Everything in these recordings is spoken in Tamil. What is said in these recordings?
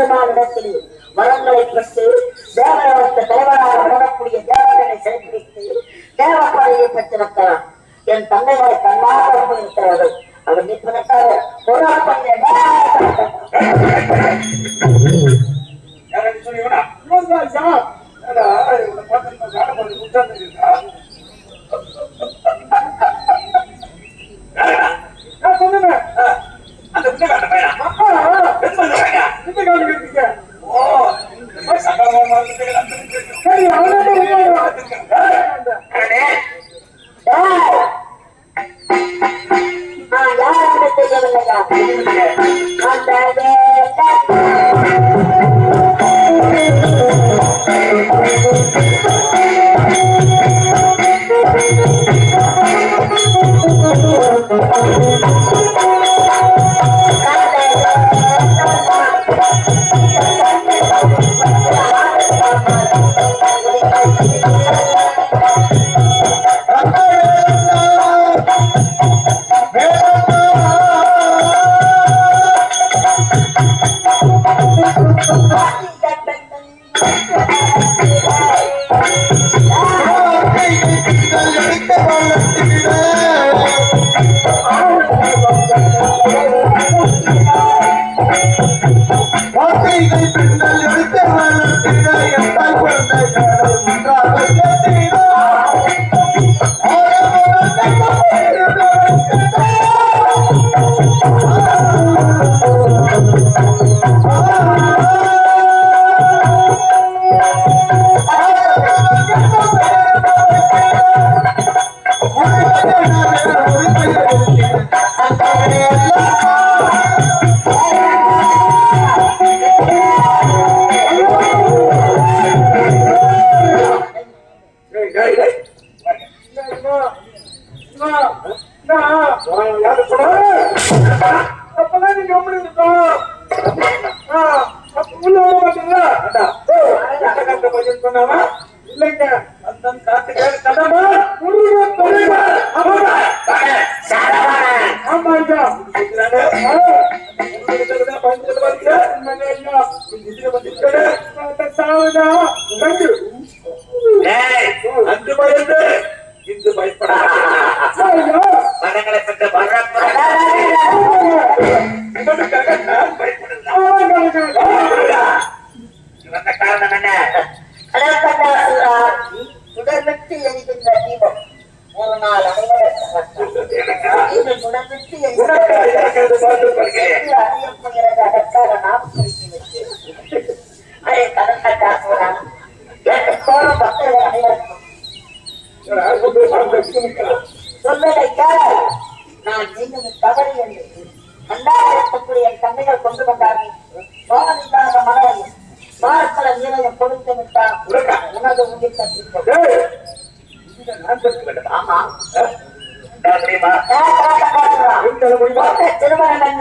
பெருமானிடத்திலே வரங்களை பெற்று தேவலோகத்து தலைவராக என் தந்தைகளை தன்னாக இருக்கிறது அவர் நிற்பதற்காக ஒரு சரி அவன் அப்பதான் நீங்க எப்படி இருக்கோம் உள்ள வர மாட்டீங்களா பதில் சொன்னாவா இல்லைங்க அந்த காத்துக்கு கடமா முருகன் தொழிலா ஆமா ஐயா பஞ்சல் பாருங்க. வேண்டும் ஒரு நாள் நான் நீங்கள் என்று கண்டாயிரத்துக்குரிய தந்தைகள் கொண்டு வந்தார்கள் சோழன் இல்லாத மனதையும் கொடுத்து விட்டார் உனது உயிர் திருமணம்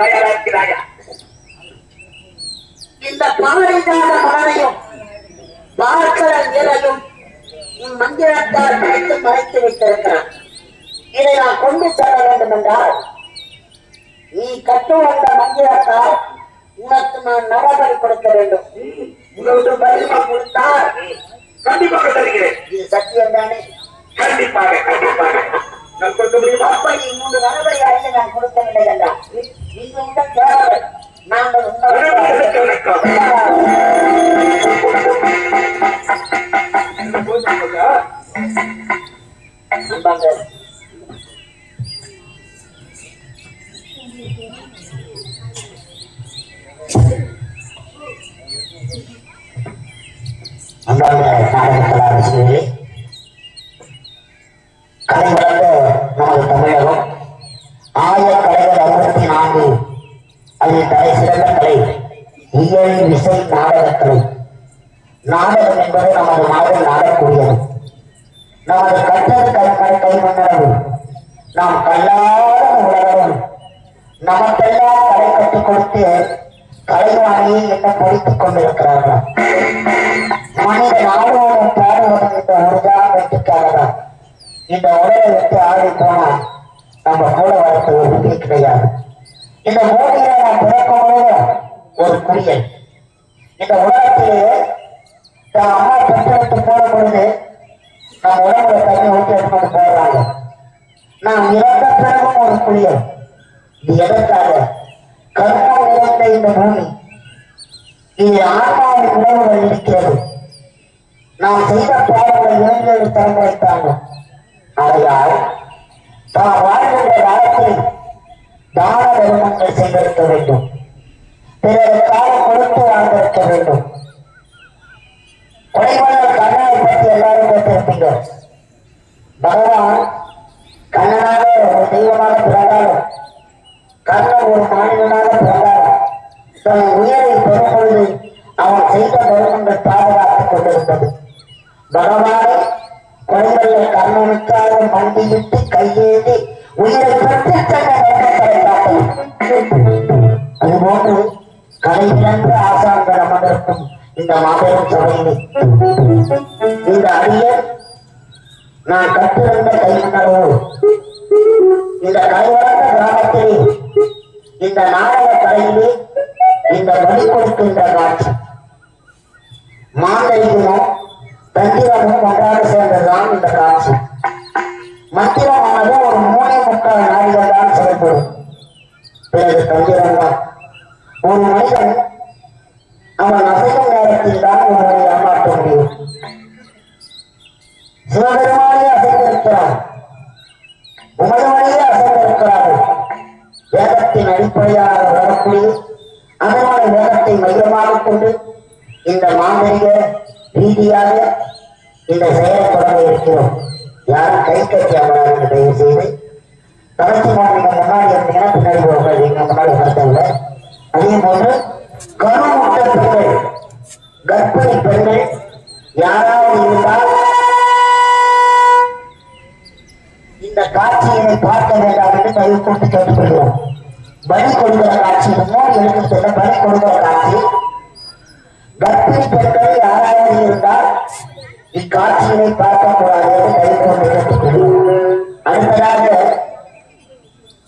தயாராக்கிறாயா? இந்த பாரிஜாத மலரையும் பார்க்கிற நிலையும் மந்திரத்தால் மறைத்து மறைத்து விட்டிருக்கிறான் இதை நான் கொண்டு செல்ல வேண்டும் என்றால் நீ கற்று வந்த மந்திரத்தால் உனக்கு நான் நரபலி கொடுக்க வேண்டும். இவ்வளவு பலிமா கொடுத்தால் கண்டிப்பாக தருகிறேன். இது சத்தியம் தானே? கண்டிப்பாக கண்டிப்பாக. நான் கொடுக்க முடியுமா அப்படி மூன்று நரபலி அறையில் நான் கொடுக்க என்றால் இன்னும் தேவை நாங்கள் உறவுகளுக்கு உங்கள் வணக்கம் நாடகக்கலை நாடகம் என்பது நமது நாடு நாடக்கூடியது நமது கட்டது கை கை நாம் கல்லாத உலகம் நமக்கெல்லாம் கலை கற்றுக் கொடுத்து கலைவாணியை என்ன பொறித்துக் கொண்டிருக்கிறார்கள். மனித நாடுவதும் பாடுவதும் இந்த ஒருதான் வெற்றிக்காகதான். இந்த உலகை விட்டு ஆடி போனால் நம்ம கூட வரத்து ஒரு விதி கிடையாது. இந்த பூமியில நாம் பிறக்கும்போது ஒரு குடியல் இந்த உலகத்திலேயே தான் அம்மா பெற்றெடுத்து போன பொழுது நம்ம உடம்புல தண்ணி ஊற்றி எடுத்துட்டு போடுறாங்க. நாம் இறந்த பிறகும் ஒரு குளியல் இது எதற்காக கர்மம் நிறைந்த இந்த பூமி. இது ஆன்மாவின் உணவுகள் இருக்கிறது நாம் செய்த பாவங்களை இளைஞர்கள் திறந்துரைத்தாங்க ஆகையால் தான் வாழ்கின்ற காலத்தில் தான தர்மங்கள் செய்திருக்க வேண்டும். பிறருக்காக கொடுத்து வாழ்ந்திருக்க வேண்டும். குறைவான கண்ணனை பற்றி எல்லாரும் கேட்டிருப்பீங்க. பகவான் கண்ணனாக ஒரு தெய்வமாக பிறந்தாலும் கண்ணன் ஒரு மாநிலனாக பிறந்தாலும் தன் உயரை பெறும் பொழுது அவன் செய்த தர்மங்கள் பாதுகாத்துக் கொண்டிருந்தது பகவானை கொடைவல்ல கண்ணனுக்காக மண்டியிட்டு கையேந்தி உயிரை பெற்று தன்னை அதுபோன்று கலை இழந்த ஆசான்கள் அமர்ந்திருக்கும் இந்த மாபெரும் சபையிலே. இந்த அரிய நான் கற்றிருந்த கைமணரோ இந்த கலைவளர்ந்த கிராமத்திலே இந்த நாடக கலையிலே இந்த வழி கொடுக்கின்ற காட்சி. மாந்தரிகமும் தந்திரமும் ஒன்றாக சேர்ந்ததுதான் இந்த காட்சி. மந்திரமானது வேதத்தின் அடிப்படையாக வரக்கூடிய அதனால வேதத்தை மையமாக கொண்டு இந்த மாந்திரிக ரீதியாக இந்த செயலை தொடங்க இருக்கிறோம். யாரும் கை கட்டி அமராங்க தயவு செய்து தலைச்சி நீங்க முன்னாடி இருந்தீங்கன்னா பின்னாடி போக எங்க முன்னாடி வரத்தவில்லை அதே போன்று கருமுட்ட பெண்கள் கர்ப்பிணி பெண்கள் யாராவது இருந்தால் இந்த காட்சியினை பார்க்க வேண்டாம் என்று தயவு கூட்டு கேட்டுக்கொள்கிறோம். பலி கொடுக்கிற காட்சி முன்னோடி எடுத்து செல்ல பலி கொடுக்கிற காட்சி கர்ப்பிணி பெண்கள் யாராவது இருந்தால் இக்காட்சியினை பார்க்க கூடாது என்று தயவு கொண்டு அடுத்ததாக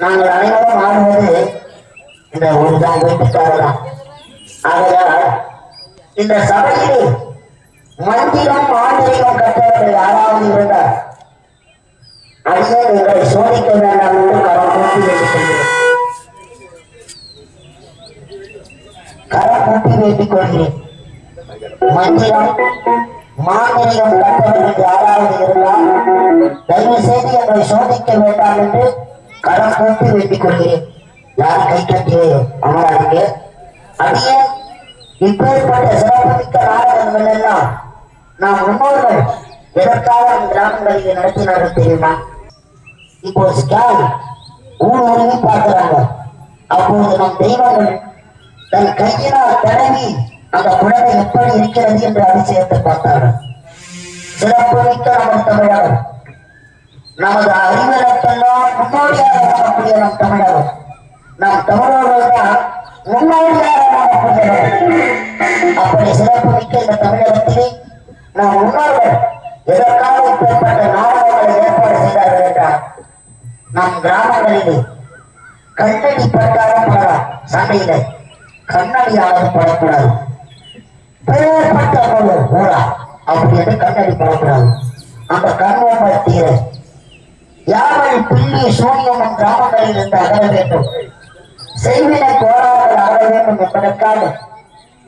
நாங்கள் அனைவரும் ஆடுவது இந்த ஒருதான் வீட்டுக்காரதான் ஆகையால் இந்த சபையில் மந்திரம் மாந்திரிகம் கற்றவர்கள் யாராவது இருந்தால் அடியே நீங்கள் சோதிக்க வேண்டாம் என்று கரம் கூட்டி வைத்துக் கொள்கிறேன். கரம் கூட்டி வேண்டிக் கொள்கிறேன் மந்திரம் மாந்திரிகம் யாராவது இருந்தால் தயவு செய்து எங்களை சோதிக்க வேண்டாம் என்று கரம் கூட்டி வேண்டிக் கொள்கிறேன் யார் கை கட்டி அமராதீங்க இப்பேற்பட்ட சிறப்புமிக்க நாடகங்கள் எல்லாம் நாம் முன்னோர்கள் எதற்காக அந்த கிராமங்களில் நடத்தினார்கள் தெரியுமா இப்போ ஸ்கேன் ஊர் உருவி பார்க்கிறாங்க. அப்போது நம் தெய்வங்கள் தன் கையினால் தடவி அந்த குழந்தை எப்படி இருக்கிறது என்று அதிசயத்தை பார்த்தார்கள். சிறப்புமிக்க நமது தமிழர் நமது அறிவியலுக்கெல்லாம் முன்னோடியாக வரக்கூடிய நம் தமிழர் நம் தமிழர்கள் தான் முன்னோடியாக வரக்கூடியவர்கள் அப்படி சிறப்புமிக்க இந்த தமிழகத்திலே நம் முன்னோர்கள் எதற்காக இப்பேற்பட்ட நாடகங்களை ஏற்பாடு செய்தார்கள் என்றால் நம் கிராமங்களிலே கண்ணடி பட்டாலும் படலாம் சண்டையில. கண்ணடியாளர் படக்கூடாது பேர்பட்ட ஒரு ஊரா அப்படின்னு கண்ணடி படக்கூடாது அந்த கண்ணோட தீரை யாவல் பில்லி கிராமங்களில் இருந்து அகல வேண்டும்? செய்வினை கோராமல் அகல வேண்டும் என்பதற்காக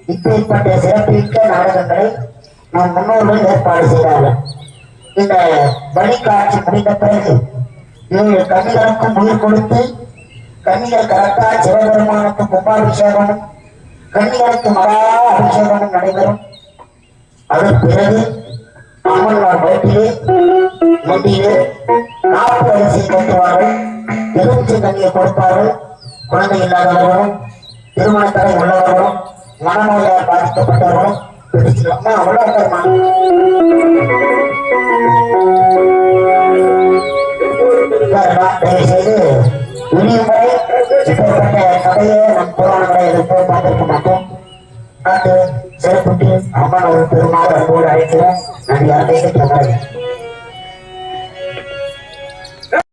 இப்படிப்பட்ட சிறப்பிக்க நாடகங்களை நம் முன்னோர்கள் ஏற்பாடு செய்தார்கள். இந்த வழிகாட்சி முடிந்த பிறகு ஏழு கவிகளுக்கும் உயிர் கொடுத்து கண்கள் கரெக்டா சிவபெருமானுக்கு கும்பாபிஷேகமும் கண்களுக்கு மகா அபிஷேகமும் நடைபெறும். அதன் பிறகு அம்மன்மார் வயிற்றிலே முட்டியிலே நாற்பது அரிசி கட்டுவார்கள் எலுமிச்சை தண்ணியை கொடுப்பார்கள். குழந்தை இல்லாதவர்களும் திருமணத்தடை உள்ளவர்களும் மனநோயால் பாதிக்கப்பட்டவர்களும் பிடிச்சு அம்மா அவ்வளோ புராணங்களை எதிர்ப்பு பார்த்திருக்க மாட்டோம் காத்து சிறப்புக்கு அம்மன் ஒரு பெருமாள் அன்போடு அழைக்கிறோம் நன்றி